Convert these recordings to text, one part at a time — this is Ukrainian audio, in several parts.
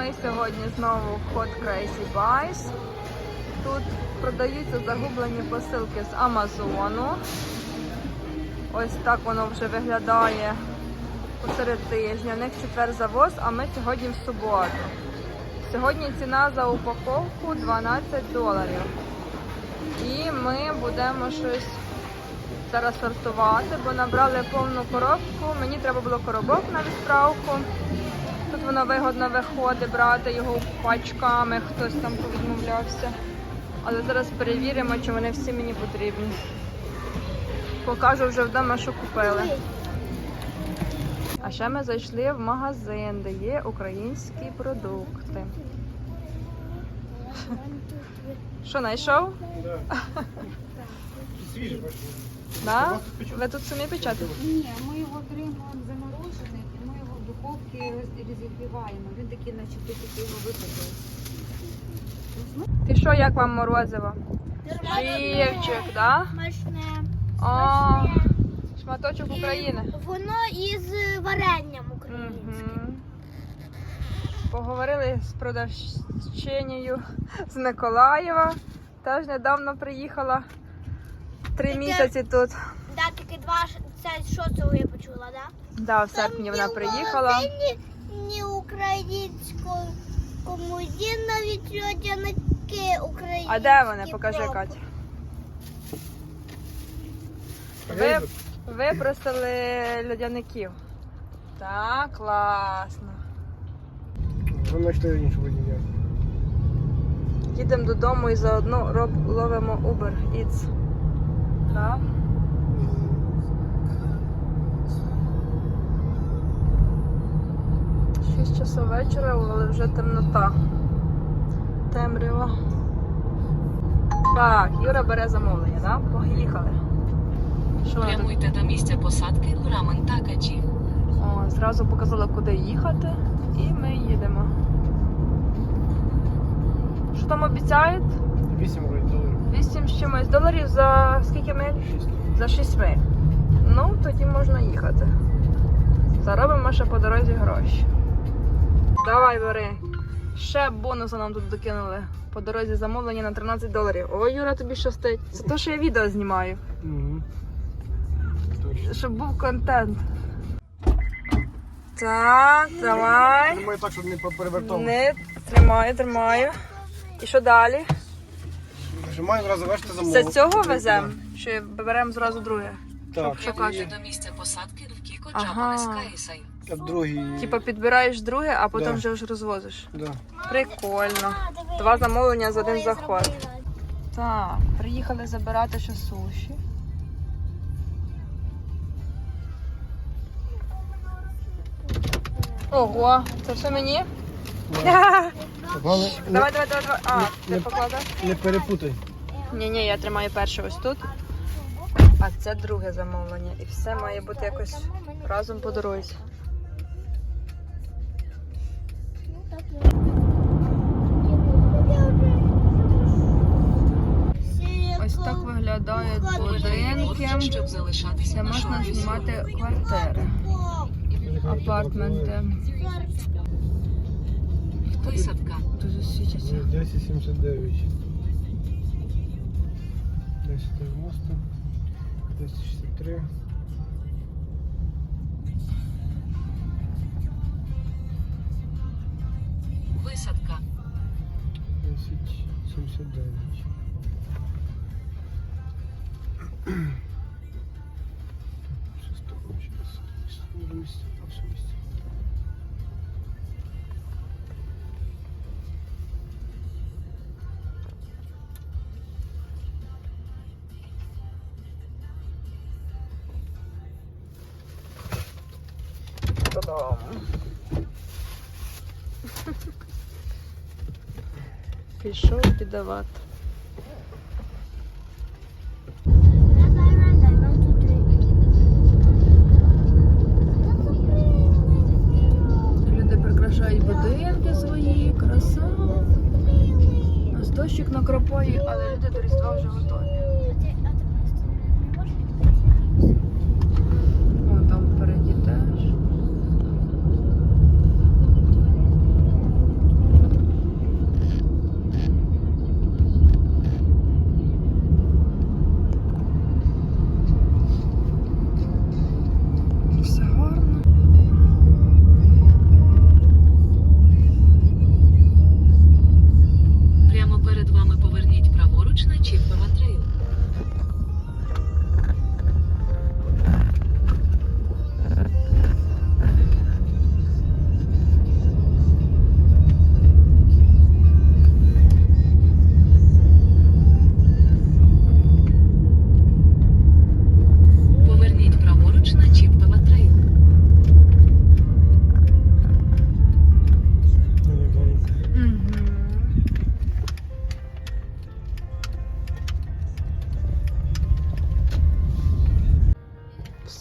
Ми сьогодні знову в Hot Crazy Buys. Тут продаються загублені посилки з Амазону. Ось так воно вже виглядає посеред тижня. У них четвер завоз, а ми сьогодні в суботу. Сьогодні ціна за упаковку 12 доларів. І ми будемо щось зараз сортувати, бо набрали повну коробку. Мені треба було коробок на відправку. Тут воно вигодно виходить брати його пачками, хтось там повідмовлявся. Але зараз перевіримо, чи вони всі мені потрібні. Покажу вже вдома, що купили. А ще ми зайшли в магазин, де є українські продукти. Що знайшов? Да. Свіже. Да? Ви тут самі печатаєте? Ні, ми його отримуємо заморожений, роз- розігріваємо. Він такий, наче ти тільки його випадав. Ти що, як вам морозиво? Живчик, да? Смачне. О, шматочок України. Воно із варенням українським. Мгм. Поговорили з продавчинею з Миколаєва. Теж недавно приїхала. Три Таке- місяці тут. Да, таки два ш- це шостого я почула, да? Да, в серпні вона приїхала. Ні, ні українською, кому є навіть льодяники українські. А де вони? Покажи. Катя. Ви, випросили льодяників. Так, класно. Ви знайшли іншу водія. Їдемо додому і заодно роб, ловимо Uber Eats. Так. Шість часов вечора, але вже темнота. Темрява. Так, Юра бере замовлення, так? Поїхали. Що? Прямуйте до місця посадки у рамен Такачі. О, зразу показала, куди їхати, і ми їдемо. Що там обіцяють? 8 доларів. 8 з чимось доларів за скільки миль? 6. За 6 миль. Ну, тоді можна їхати. Заробимо ще по дорозі гроші. Давай, бери. Ще бонуси нам тут докинули. По дорозі замовлення на 13 доларів. Ой, Юра, тобі щастить. Це те, що я відео знімаю. Угу. Точно. Щоб був контент. Так, давай. Думаю так, щоб не поперевертав. Не тримаю, тримаю. І що далі? Нажимаю, одразу вешти З замовлення. цього веземо? Чи беремо зразу друге? Так, Що Прямуйте до місця посадки в Кіко Ага. Джапанес Кайсай. другий. Типа підбираєш друге, а потім Да. вже ж розвозиш. Да. Прикольно. Два замовлення за один заход. Так, приїхали забирати ще суші. Ого, це все мені? Давай, давай, давай, давай. А, ти не- покладав? не, не перепутай. Ні, ні, я тримаю перше ось тут. А це друге замовлення. І все має бути якось разом по дорозі. Ось так виглядають будинки, щоб залишатися можна знімати квартири, апартменти. Висадка. Дуже світяться. 1079. 1090. 263. Висадка. 1079. Щось таке Пішов піддавати.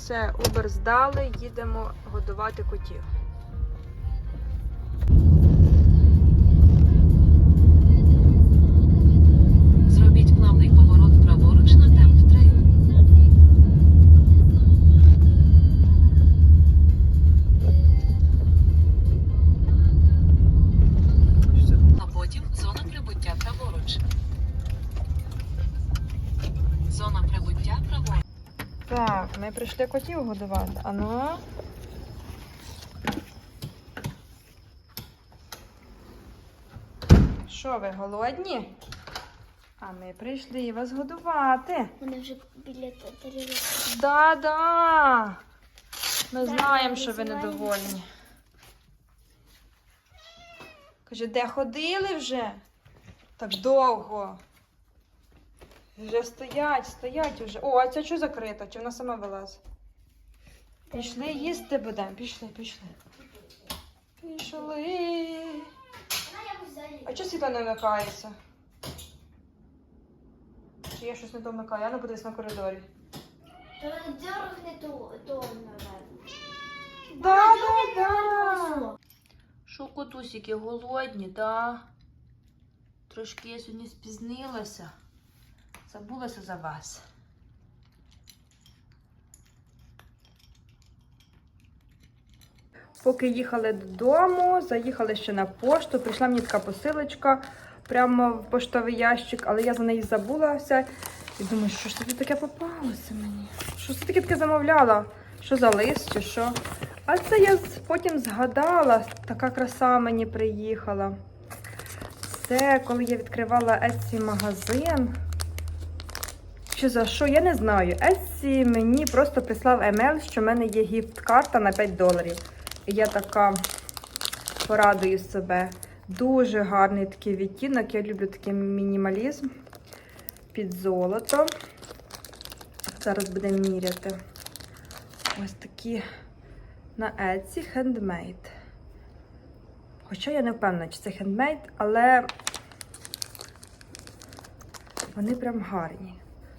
Все, Uber здали, їдемо годувати котів. Так, ми прийшли котів годувати. А ну. Що ви голодні? А ми прийшли вас годувати. Вони вже біля тарілки. Да-да. Ми Да, знаємо, що ви недовольні. Каже, де ходили вже? Так довго. Вже стоять, стоять уже. О, а ця що закрита? Чи вона сама вилазить? Пішли їсти будемо. Пішли, пішли. Пішли. А чого світло не вмикається? Чи я щось не то вмикаю? Я не буду на коридорі. То не дергне то, то. Да, да, да. Що котусики голодні, да? Трошки я сьогодні спізнилася. Забулася за вас. Поки їхали додому, заїхали ще на пошту. Прийшла мені така посилочка прямо в поштовий ящик, але я за неї забулася. І думаю, що ж це таке попалося мені? Що це таке таке замовляла? Що за лист чи що? А це я потім згадала, така краса мені приїхала. Це коли я відкривала Etsy магазин. Чи за що? Я не знаю. Etsy мені просто прислав емейл, що в мене є гіфт-карта на 5 доларів. І я така порадую себе. Дуже гарний такий відтінок. Я люблю такий мінімалізм під золото. Зараз будемо міряти. Ось такі на Etsy handmade. Хоча я не впевнена, чи це handmade, але вони прям гарні.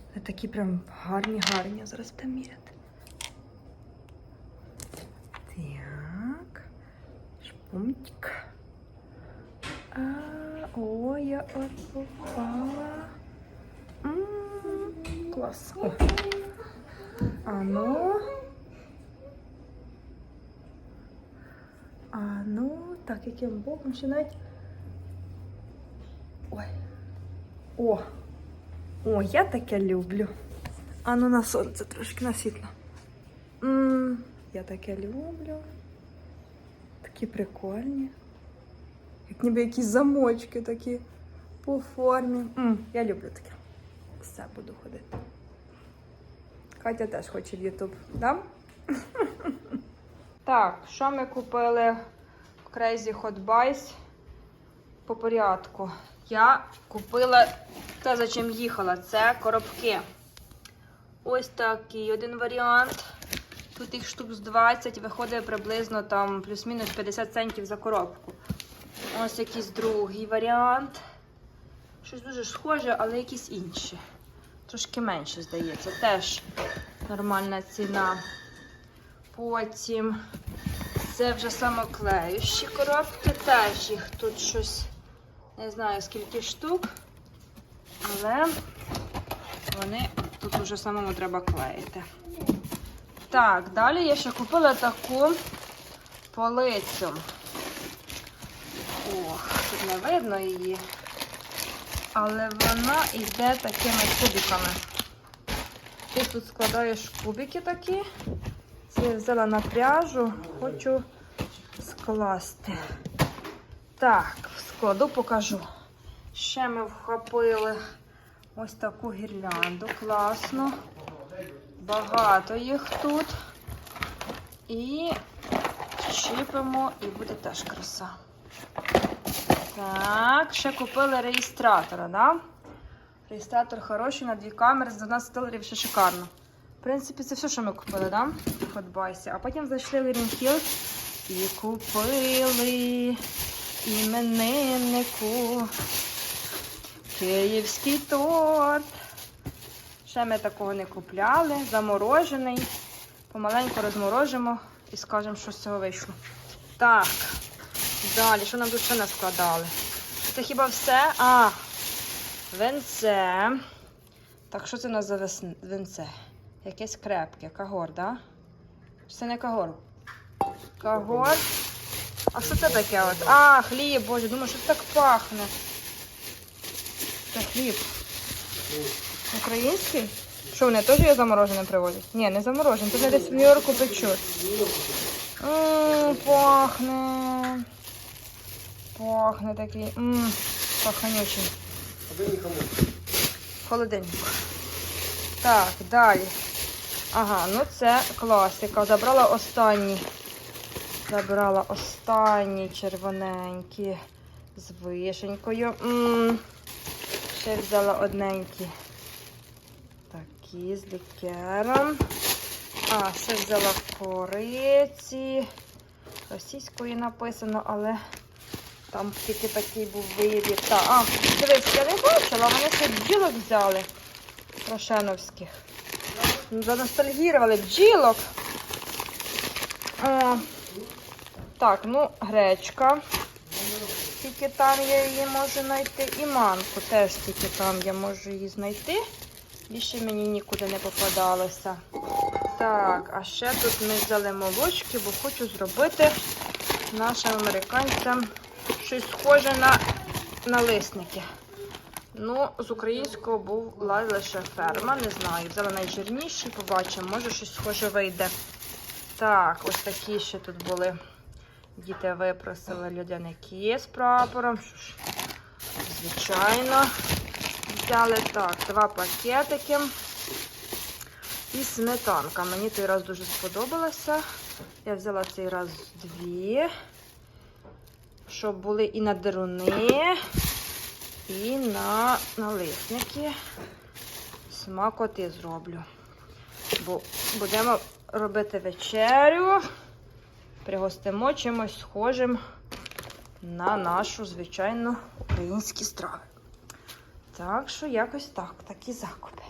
Вони такі прям гарні, гарні. Зараз будемо міряти. Так. Шпунтик. А, о, я от попала. М, Клас. О. А ну. А ну, так, яким боком ще навіть. Ой. О! О, я таке люблю. А ну на сонце трошки на світло. м я таке люблю. Такі прикольні. Як ніби якісь замочки такі по формі. м я люблю таке. Все буду ходити. Катя теж хоче в Ютуб, да? Так, що ми купили в Crazy Hot Buys по порядку? Я купила те, за чим їхала. Це коробки. Ось такий один варіант. Тут їх штук з 20, виходить приблизно там плюс-мінус 50 центів за коробку. Ось якийсь другий варіант. Щось дуже схоже, але якісь інші. Трошки менше, здається. Теж нормальна ціна. Потім це вже самоклеючі коробки. Теж їх тут щось, не знаю скільки штук, але вони тут вже самому треба клеїти. Так, далі я ще купила таку полицю. Ох, тут не видно її. Але вона йде такими кубиками. Ти тут складаєш кубики такі. Це я взяла на пряжу, хочу скласти. Так, складу, покажу. Ще ми вхопили ось таку гірлянду. Класно. Багато їх тут. І чіпимо, і буде теж краса. Так, ще купили реєстратора, да? Реєстратор хороший на дві камери, за 12 доларів ще шикарно. В принципі, це все, що ми купили, да? В А потім зайшли в Hills і купили імениннику київський торт. Ще ми такого не купляли, заморожений. Помаленьку розморожимо і скажемо, що з цього вийшло. Так, далі, що нам тут ще наскладали? Це хіба все? А, венце. Так, що це у нас за венце? Якесь крепке, кагор, да? Це не кагор. Кагор. А що це таке от? А, хліб, боже, думаю, що це так пахне. Це хліб. Український? Що вони теж його замороженим привозять? Ні, не замороженим, тут десь в Нью-Йорку печуть. Ммм, пахне. Пахне такий. Ммм, паханючий. Холодильник. Так, далі. Ага, ну це класика. Забрала останні. Забрала останні червоненькі з вишенькою. М, Ще взяла одненькі. Такі з лікером. А, ще взяла кориці. Російською написано, але там тільки такий був вибір. Та, а, дивись, я не бачила, вони ще бджілок взяли. Рошеновських. Заностальгірували бджілок. О, так, ну, гречка. Тільки там я її можу знайти. І манку теж тільки там я можу її знайти. Більше мені нікуди не попадалося. Так, а ще тут ми взяли молочки, бо хочу зробити нашим американцям щось схоже на налисники. Ну, з українського була лише ферма, не знаю. Взяла найжирніший, побачимо, може щось схоже вийде. Так, ось такі ще тут були. Діти випросили людяники з прапором. Що ж, звичайно, взяли так, два пакетики. І сметанка. Мені той раз дуже сподобалося. Я взяла цей раз дві, щоб були і на деруни, і на налисники. Смакоти зроблю. Бо будемо робити вечерю. Пригостимо чимось схожим на нашу звичайно, українські страви. Так що якось так, такі закупи.